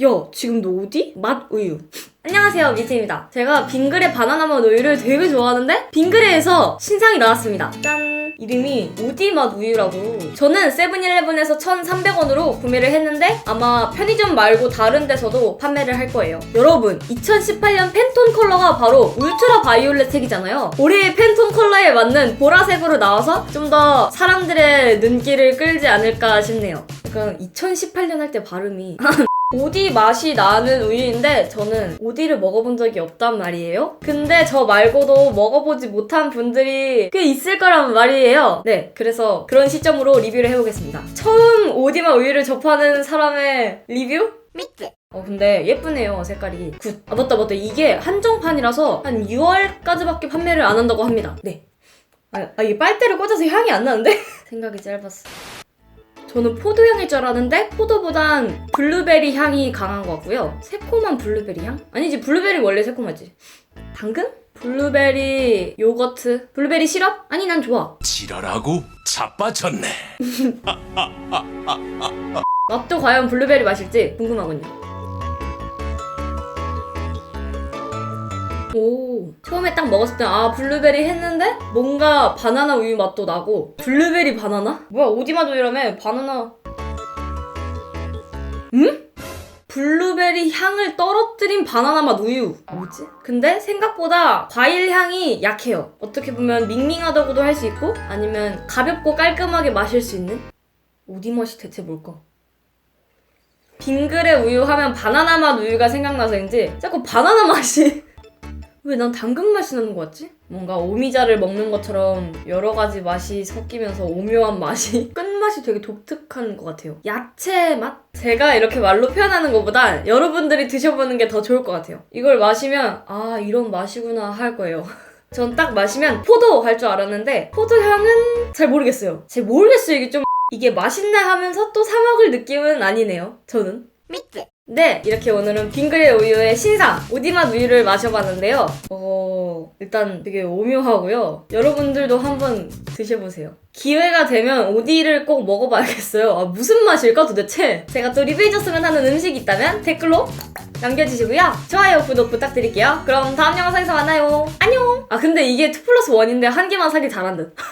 야, 지금 너 어디? 맛 우유. 안녕하세요, 미트입니다. 제가 빙그레 바나나 맛 우유를 되게 좋아하는데 빙그레에서 신상이 나왔습니다. 짠! 이름이 오디 맛 우유라고. 저는 세븐일레븐에서 1,300원으로 구매를 했는데 아마 편의점 말고 다른 데서도 판매를 할 거예요. 여러분, 2018년 팬톤 컬러가 바로 울트라 바이올렛 색이잖아요. 올해의 팬톤 컬러에 맞는 보라색으로 나와서 좀 더 사람들의 눈길을 끌지 않을까 싶네요. 약간 2018년 할 때 발음이 오디 맛이 나는 우유인데 저는 오디를 먹어본 적이 없단 말이에요. 근데 저 말고도 먹어보지 못한 분들이 꽤 있을 거란 말이에요. 네, 그래서 그런 시점으로 리뷰를 해보겠습니다. 처음 오디맛 우유를 접하는 사람의 리뷰? 미트 어 근데 예쁘네요 색깔이 굿. 아 맞다 맞다 이게 한정판이라서 한 6월까지밖에 판매를 안 한다고 합니다. 네. 아, 아 이게 빨대를 꽂아서 향이 안 나는데? 생각이 짧았어. 저는 포도 향일 줄 알았는데 포도보단 블루베리 향이 강한 것 같고요. 새콤한 블루베리 향? 아니지 블루베리 원래 새콤하지. 당근? 블루베리 요거트? 블루베리 시럽? 아니 난 좋아. 지랄하고 자빠졌네. 맛도 과연 블루베리 맛일지 궁금하군요. 오, 처음에 딱 먹었을 때, 아, 블루베리 했는데, 뭔가 바나나 우유 맛도 나고, 블루베리 바나나? 뭐야, 오디맛 우유라며, 바나나. 응? 블루베리 향을 떨어뜨린 바나나 맛 우유. 뭐지? 근데 생각보다 과일 향이 약해요. 어떻게 보면 밍밍하다고도 할 수 있고, 아니면 가볍고 깔끔하게 마실 수 있는? 오디 맛이 대체 뭘까? 빙그레 우유 하면 바나나 맛 우유가 생각나서인지 자꾸 바나나 맛이 왜 난 당근 맛이 나는 것 같지? 뭔가 오미자를 먹는 것처럼 여러 가지 맛이 섞이면서 오묘한 맛이 끝맛이 되게 독특한 것 같아요. 야채 맛? 제가 이렇게 말로 표현하는 것보다 여러분들이 드셔보는 게 더 좋을 것 같아요. 이걸 마시면 아 이런 맛이구나 할 거예요. 전 딱 마시면 포도 할 줄 알았는데 포도 향은 잘 모르겠어요. 잘 모르겠어요. 이게 좀 이게 맛있네 하면서 또 사 먹을 느낌은 아니네요. 저는. 미트 네, 이렇게 오늘은 빙그레 우유의 신상 오디맛 우유를 마셔봤는데요. 어, 일단 되게 오묘하고요. 여러분들도 한번 드셔보세요. 기회가 되면 오디를 꼭 먹어봐야겠어요. 아, 무슨 맛일까 도대체? 제가 또 리뷰해줬으면 하는 음식이 있다면 댓글로 남겨주시고요. 좋아요, 구독 부탁드릴게요. 그럼 다음 영상에서 만나요. 안녕! 아, 근데 이게 2 플러스 1인데 한 개만 사기 잘한 듯.